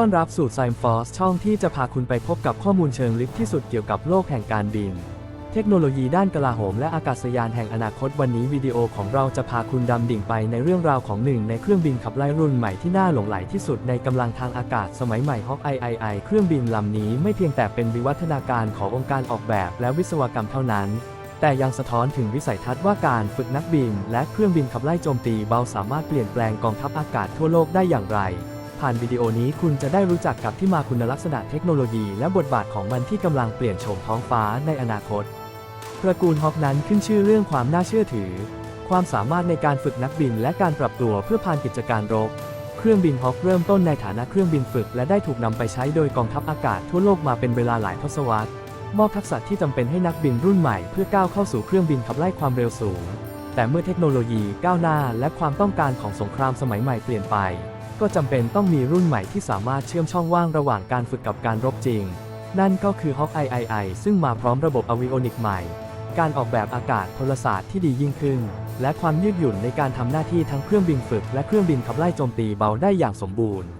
ต้อนรับสู่ Science Force ช่องที่จะพาคุณไปพบกับข้อมูลเชิงลึกที่สุดเกี่ยวกับโลกแห่งการบิน เทคโนโลยีด้านกลาโหมและอากาศยานแห่งอนาคตวันนี้วิดีโอของเราจะพาคุณดำดิ่งไปในเรื่องราวของหนึ่งในเครื่องบินขับไล่รุ่นใหม่ที่น่าหลงไหลที่สุดในกำลังทางอากาศสมัยใหม่ Hawk II เครื่องบินลำนี้ไม่เพียงแต่เป็นวิวัฒนาการขององค์การออกแบบและวิศวกรรมเท่านั้นแต่ยังสะท้อนถึงวิสัยทัศน์ว่าการฝึกนักบิน และเครื่องบินขับไล่โจมตีเบาสามารถเปลี่ยนแปลงกองทัพอากาศทั่วโลกได้อย่างไร ผ่านวิดีโอนี้คุณจะได้รู้จักกับที่มาคุณลักษณะเทคโนโลยีและบทบาทของมันที่กำลังเปลี่ยนโฉมท้องฟ้าในอนาคตตระกูลฮอกนั้นขึ้นชื่อเรื่องความน่าเชื่อถือ ความสามารถในการฝึกนักบินและการปรับตัวเพื่อผ่านกิจการรบ เครื่องบินฮอกเริ่มต้นในฐานะเครื่องบินฝึก และได้ถูกนำไปใช้โดยกองทัพอากาศทั่วโลกมาเป็นเวลาหลายทศวรรษมอบทักษะที่จำเป็นให้นักบินรุ่นใหม่เพื่อก้าวเข้าสู่เครื่องบินขับไล่ความเร็วสูง แต่เมื่อเทคโนโลยีก้าวหน้าและความต้องการของสงครามสมัยใหม่เปลี่ยนไป ก็จำเป็นต้องมีรุ่นใหม่ที่สามารถเชื่อมช่องว่างระหว่างการฝึกกับการรบจริง นั่นก็คือ Hawk II ซึ่งมาพร้อมระบบอวิโอนิกใหม่ การออกแบบอากาศพลศาสตร์ที่ดียิ่งขึ้น และความยืดหยุ่นในการทำหน้าที่ทั้งเครื่องบินฝึกและเครื่องบินขับไล่โจมตีเบาได้อย่างสมบูรณ์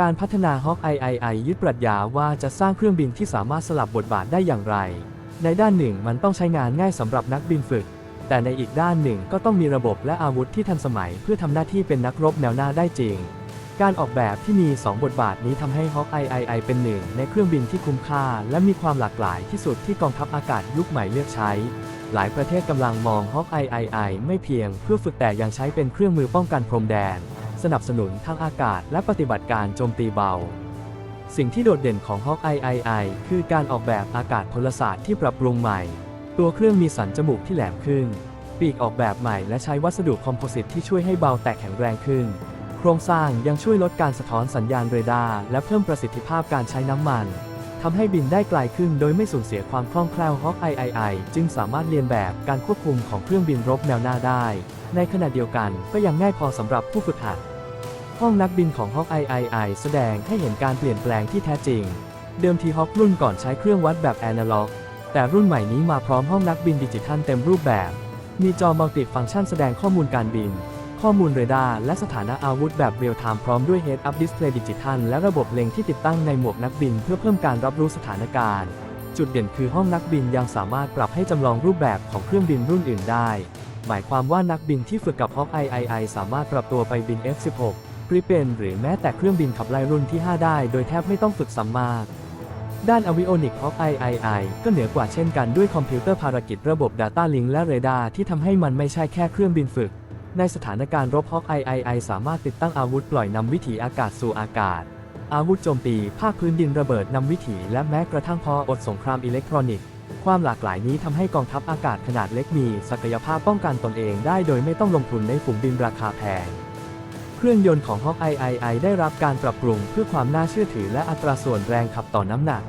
การพัฒนา Hawk II ยึดปรัชญาว่าจะสร้างเครื่องบินที่สามารถสลับบทบาทได้อย่างไร ในด้านหนึ่งมันต้องใช้งานง่ายสำหรับนักบินฝึก แต่ในอีกด้านหนึ่งก็ต้องมีระบบและอาวุธที่ทันสมัยเพื่อทำหน้าที่เป็นนักรบแนวหน้าได้จริง การออกแบบที่มี 2 บทบาทนี้ทำให้ Hawk II เป็นหนึ่งในเครื่องบินที่คุ้มค่า และมีความหลากหลายที่สุดที่กองทัพอากาศยุคใหม่เลือกใช้ หลายประเทศกำลังมอง Hawk II ไม่เพียงเพื่อฝึกแต่ยังใช้เป็นเครื่องมือป้องกันพรมแดน สนับสนุนทางอากาศ และปฏิบัติการโจมตีเบาสิ่งที่โดดเด่นของ Hawk II คือการออกแบบอากาศพลศาสตร์ที่ปรับปรุงใหม่ ตัวเครื่องมีสันจมูกที่แหลมขึ้น ปีกออกแบบใหม่และใช้วัสดุคอมโพสิตที่ช่วยให้เบาแต่แข็งแรงขึ้น โครงสร้างยังช่วยลดการสะท้อนสัญญาณเรดาร์และเพิ่มประสิทธิภาพการใช้น้ำมันทำให้บินได้ไกลขึ้นโดยไม่สูญเสียความคล่องแคล่ว Hawk II จึงสามารถเรียนแบบการควบคุมของเครื่องบินรบแนวหน้าได้ ในขณะเดียวกันก็ยังง่ายพอสำหรับผู้ฝึกหัด ห้องนักบินของ Hawk II แสดงให้เห็นการเปลี่ยนแปลงที่แท้จริง เดิมที Hawk รุ่นก่อนใช้เครื่องวัดแบบแอนะล็อก แต่รุ่นใหม่นี้มาพร้อมห้องนักบินดิจิทัลเต็มรูปแบบ มีจอมัลติฟังก์ชันแสดงข้อมูลการบิน ข้อมูลเรดาร์และสถานะอาวุธแบบเรียลไทม์พร้อมด้วย Head Up Display ดิจิทัลและระบบเล็งที่ติดตั้งในหมวกนักบินเพื่อเพิ่มการรับรู้สถานการณ์ จุดเด่นคือห้องนักบินยังสามารถปรับให้จำลองรูปแบบของเครื่องบินรุ่นอื่นได้ หมายความว่านักบินที่ฝึกกับ Hawk II สามารถปรับตัวไปบิน F-16 กริเปนหรือแม้แต่เครื่องบินขับไล่รุ่นที่ 5 ได้ โดยแทบไม่ต้องฝึกซ้ำมาก ด้านอวิโอนิก Hawk II ก็เหนือกว่าเช่นกันด้วยคอมพิวเตอร์ภารกิจระบบ Data Link และเรดาร์ที่ทำให้มันไม่ใช่แค่เครื่องบินฝึก ในสถานการณ์รบ Hawk II สามารถติดตั้งอาวุธปล่อยนำวิถีอากาศสู่อากาศ อาวุธโจมตี ภาคพื้นดินระเบิดนำวิถีและแม้กระทั่งพออดสงครามอิเล็กทรอนิกส์ ความหลากหลายนี้ทำให้กองทัพอากาศขนาดเล็กมี ศักยภาพป้องกันตนเองได้โดยไม่ต้องลงทุนในฝูงบินราคาแพง เครื่องยนต์ของ Hawk II ได้รับการปรับปรุงเพื่อความน่าเชื่อถือและอัตราส่วนแรงขับต่อน้ำหนัก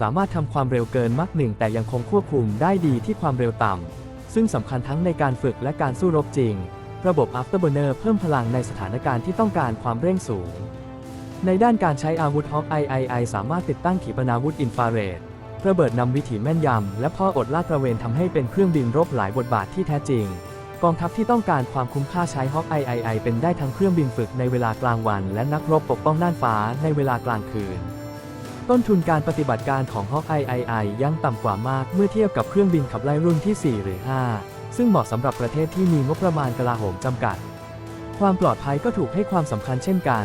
สามารถทำความเร็วเกินมักหนึ่งแต่ยังคงควบคุมได้ดีที่ความเร็วต่ำ ซึ่งสำคัญทั้งในการฝึกและการสู้รบจริง ระบบ Afterburner เพิ่มพลังในสถานการณ์ที่ต้องการความเร่งสูง ในด้านการใช้อาวุธ Hawk II สามารถติดตั้งขีปนาวุธอินฟราเรดระเบิดนำวิถีแม่นยำและพ่ออดลาดตระเวนทำให้เป็นเครื่องบินรบหลายบทบาทที่แท้จริง กองทัพที่ต้องการความคุ้มค่าใช้ Hawk II เป็นได้ทั้งเครื่องบินฝึกในเวลากลางวัน และนักรบปกป้องน่านฟ้าในเวลากลางคืน ต้นทุนการปฏิบัติการของ Hawk II ยังต่ำกว่ามากเมื่อเทียบกับเครื่องบินขับไล่รุ่นที่ 4 หรือ 5 ซึ่งเหมาะสำหรับประเทศที่มีงบประมาณกลาโหมจำกัด ความปลอดภัยก็ถูกให้ความสำคัญเช่นกัน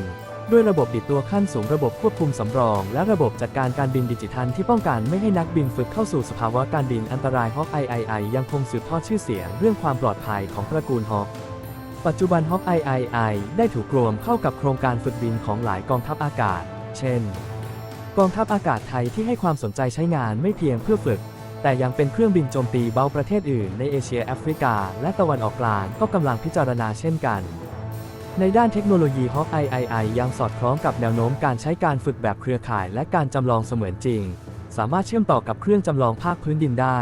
ด้วยระบบดิดตัวขั้นสูงระบบควบคุมสำรอง และระบบจัดการการบินดิจิทัลที่ป้องกันไม่ให้นักบินฝึกเข้าสู่สภาวะการบินอันตราย Hawk II ยังคงสืบทอดชื่อเสียงเรื่องความปลอดภัยของตระกูล Hawk ปัจจุบัน Hawk II ได้ถูกรวมเข้ากับโครงการฝึกบินของหลายกองทัพอากาศ เช่น กองทัพอากาศไทยที่ให้ความสนใจใช้งานไม่เพียงเพื่อฝึก แต่ยังเป็นเครื่องบินโจมตีเบาประเทศอื่นในเอเชียแอฟริกา และตะวันออกกลางก็กำลังพิจารณาเช่นกัน ในด้านเทคโนโลยี Hawk II ยังสอดคล้องกับแนวโน้มการใช้การฝึกแบบเครือข่ายและการจำลองเสมือนจริง สามารถเชื่อมต่อกับเครื่องจำลองภาคพื้นดินได้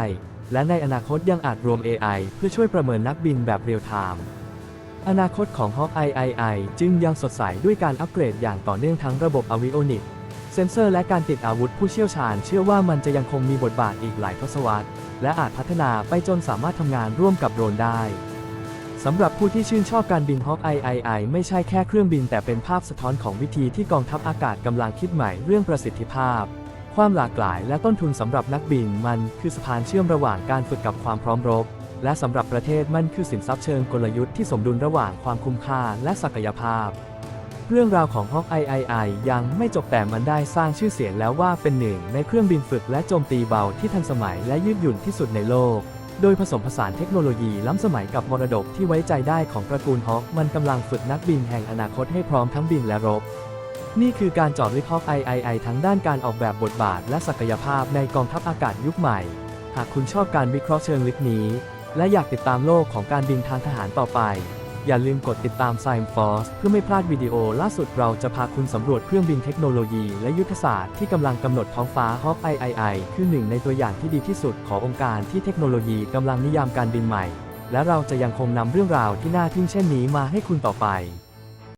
และในอนาคตยังอาจรวม AI เพื่อช่วยประเมินนักบินแบบเรียลไทม์อนาคตของ Hawk II จึงยังสดใสด้วยการอัปเกรดอย่างต่อเนื่องทั้งระบบอวิโอนิกเซนเซอร์และการติดอาวุธผู้เชี่ยวชาญ เชื่อว่ามันจะยังคงมีบทบาทอีกหลายทศวรรษ และอาจพัฒนาไปจนสามารถทำงานร่วมกับโดรนได้ สำหรับผู้ที่ชื่นชอบการบิน Hawk II ไม่ใช่แค่เครื่องบินแต่เป็นภาพสะท้อนของวิธีที่กองทัพอากาศกำลังคิดใหม่เรื่องประสิทธิภาพ ความหลากหลายและต้นทุนสำหรับนักบินมันคือสะพานเชื่อมระหว่างการฝึกกับความพร้อมรบ และสำหรับประเทศมันคือสินทรัพย์เชิงกลยุทธ์ที่สมดุลระหว่างความคุ้มค่าและศักยภาพ เรื่องราวของ Hawk II ยังไม่จบแต่มันได้สร้างชื่อเสียงแล้วว่าเป็นหนึ่งในเครื่องบินฝึกและโจมตีเบาที่ทันสมัยและยืดหยุ่นที่สุดในโลก โดยผสมผสานเทคโนโลยีล้ำสมัยกับมรดกที่ไว้ใจได้ของตระกูลฮอกมันกำลังฝึกนักบินแห่งอนาคตให้พร้อมทั้งบินและรบ นี่คือการจอดลึก Hawk II ทั้งด้านการออกแบบบทบาทและศักยภาพในกองทัพอากาศยุคใหม่ หากคุณชอบการวิเคราะห์เชิงลึกนี้ และอยากติดตามโลกของการบินทางทหารต่อไป อย่าลืมกดติดตาม Science Force เพื่อไม่พลาดวิดีโอล่าสุดเราจะพาคุณสำรวจเครื่องบินเทคโนโลยีและยุทธศาสตร์ที่กำลังกำหนดท้องฟ้า Hawk II คือหนึ่งในตัวอย่างที่ดีที่สุดขององค์การที่เทคโนโลยีกำลังนิยามการบินใหม่ และเราจะยังคงนำเรื่องราวที่น่าทึ่งเช่นนี้มาให้คุณต่อไป